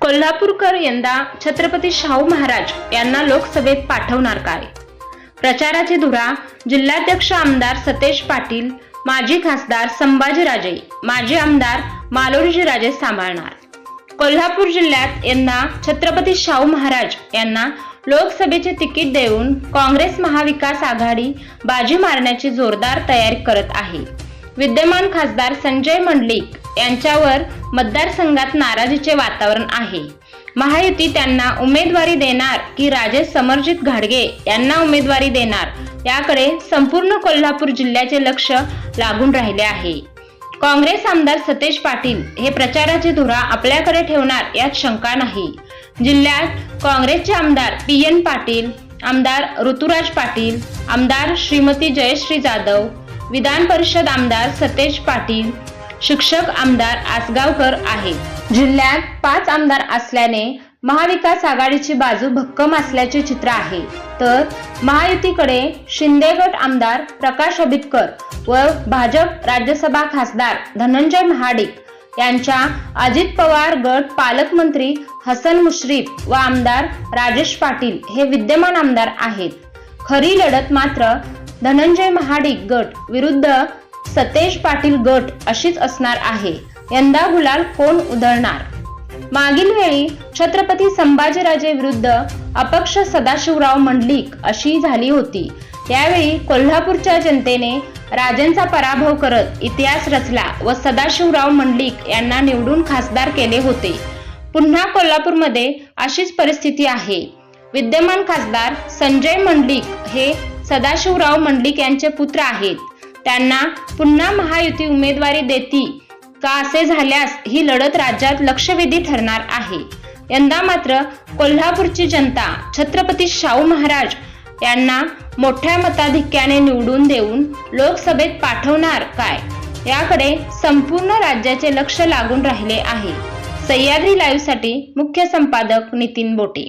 कोल्हापूरकर यंदा छत्रपती शाहू महाराज यांना लोकसभेत पाठवणार काय? प्रचाराची धुरा जिल्हाध्यक्ष आमदार सतेज पाटील माजी खासदार संभाजीराजे माजी आमदार मालोजीराजे सांभाळणार. कोल्हापूर जिल्ह्यात यंदा छत्रपती शाहू महाराज यांना लोकसभेचे तिकीट देऊन काँग्रेस महाविकास आघाडी बाजी मारण्याची जोरदार तयारी करत आहे. विद्यमान खासदार संजय मंडलिक यांच्यावर मतदारसंघात नाराजीचे वातावरण आहे. महायुती त्यांना उमेदवारी देणार की राजेश समरजित घाडगे यांना उमेदवारी देणार याकडे संपूर्ण कोल्हापूर जिल्ह्याचे लक्ष लागून राहिले आहे. काँग्रेस आमदार सतेज पाटील हे प्रचाराची धुरा आपल्याकडे ठेवणार यात शंका नाही. जिल्ह्यात काँग्रेसचे आमदार पी एन पाटील आमदार ऋतुराज पाटील आमदार श्रीमती जयश्री जाधव विधान परिषद आमदार सतेज पाटील शिक्षक आमदार आसगावकर आहेत जिल्ह्यात पाच आमदार असल्याने महाविकास आघाडीची बाजू भक्कम असल्याचे चित्र आहे. तर महायुतीकडे शिंदे गट आमदार प्रकाश आंबेडकर व भाजप राज्यसभा खासदार धनंजय महाडिक यांच्या अजित पवार गट पालकमंत्री हसन मुश्रीफ व आमदार राजेश पाटील हे विद्यमान आमदार आहेत. खरी लढत मात्र धनंजय महाडिक गट विरुद्ध सतेज पाटील गट अशीच असणार आहे. यंदा गुलाल कोण उधळणार? मागील वेळी छत्रपती संभाजीराजे विरुद्ध अपक्ष सदाशिवराव मंडलिक अशी झाली होती. त्यावेळी कोल्हापूरच्या जनतेने राजेंचा पराभव करत इतिहास रचला व सदाशिवराव मंडलिक यांना निवडून खासदार केले होते. पुन्हा कोल्हापूरमध्ये अशीच परिस्थिती आहे. विद्यमान खासदार संजय मंडलिक हे सदाशिवराव मंडलिक यांचे पुत्र आहेत. त्यांना पुन्हा महायुती उमेदवारी देती का असे झाल्यास ही लढत राज्यात लक्षवेधी ठरणार आहे. यंदा मात्र कोल्हापूरची जनता छत्रपती शाहू महाराज यांना मोठ्या मताधिक्याने निवडून देऊन लोकसभेत पाठवणार काय? याकडे संपूर्ण राज्याचे लक्ष लागून राहिले आहे. सह्याद्री लाईव्हसाठी मुख्य संपादक नितीन बोटे.